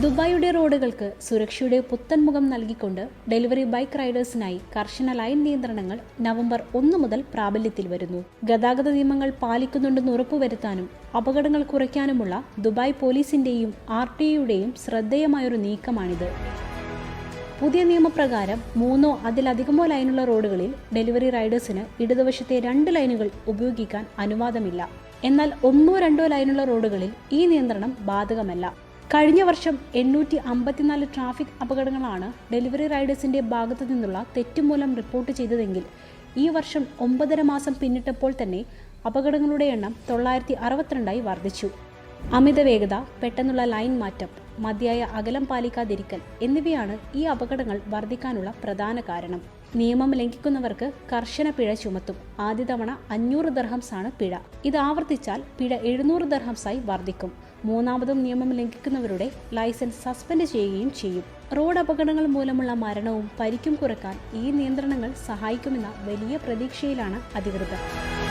ദുബായിയുടെ റോഡുകൾക്ക് സുരക്ഷയുടെ പുത്തൻ മുഖം നൽകിക്കൊണ്ട് ഡെലിവറി ബൈക്ക് റൈഡേഴ്സിനായി കർശന ലൈൻ നിയന്ത്രണങ്ങൾ നവംബർ ഒന്ന് മുതൽ പ്രാബല്യത്തിൽ വരുന്നു. ഗതാഗത നിയമങ്ങൾ പാലിക്കുന്നുണ്ടെന്ന് ഉറപ്പുവരുത്താനും അപകടങ്ങൾ കുറയ്ക്കാനുമുള്ള ദുബായ് പോലീസിന്റെയും ആർ ടി യുടെയും ശ്രദ്ധേയമായൊരു നീക്കമാണിത്. പുതിയ നിയമപ്രകാരം മൂന്നോ അതിലധികമോ ലൈനുള്ള റോഡുകളിൽ ഡെലിവറി റൈഡേഴ്സിന് ഇടതുവശത്തെ രണ്ട് ലൈനുകൾ ഉപയോഗിക്കാൻ അനുവാദമില്ല. എന്നാൽ ഒന്നോ രണ്ടോ ലൈനുള്ള റോഡുകളിൽ ഈ നിയന്ത്രണം ബാധകമല്ല. കഴിഞ്ഞ വർഷം എണ്ണൂറ്റി അമ്പത്തിനാല് ട്രാഫിക് അപകടങ്ങളാണ് ഡെലിവറി റൈഡേഴ്സിന്റെ ഭാഗത്തു നിന്നുള്ള തെറ്റുമൂലം റിപ്പോർട്ട് ചെയ്തതെങ്കിൽ ഈ വർഷം ഒമ്പതര മാസം പിന്നിട്ടപ്പോൾ തന്നെ അപകടങ്ങളുടെ എണ്ണം തൊള്ളായിരത്തി അറുപത്തിരണ്ടായി വർദ്ധിച്ചു. അമിത വേഗത പെട്ടെന്നുള്ള ലൈൻ മാറ്റം മതിയായ അകലം പാലിക്കാതിരിക്കൽ എന്നിവയാണ് ഈ അപകടങ്ങൾ വർദ്ധിക്കാനുള്ള പ്രധാന കാരണം. നിയമം ലംഘിക്കുന്നവർക്ക് കർശന പിഴ ചുമത്തും. ആദ്യ തവണ അഞ്ഞൂറ് ദർഹംസാണ് പിഴ. ഇത് ആവർത്തിച്ചാൽ പിഴ എഴുന്നൂറ് ദർഹംസായി വർദ്ധിക്കും. മൂന്നാമതും നിയമം ലംഘിക്കുന്നവരുടെ ലൈസൻസ് സസ്പെൻഡ് ചെയ്യുകയും ചെയ്യും. റോഡ് അപകടങ്ങൾ മൂലമുള്ള മരണവും പരിക്കും കുറയ്ക്കാൻ ഈ നിയന്ത്രണങ്ങൾ സഹായിക്കുമെന്ന വലിയ പ്രതീക്ഷയിലാണ് അധികൃതർ.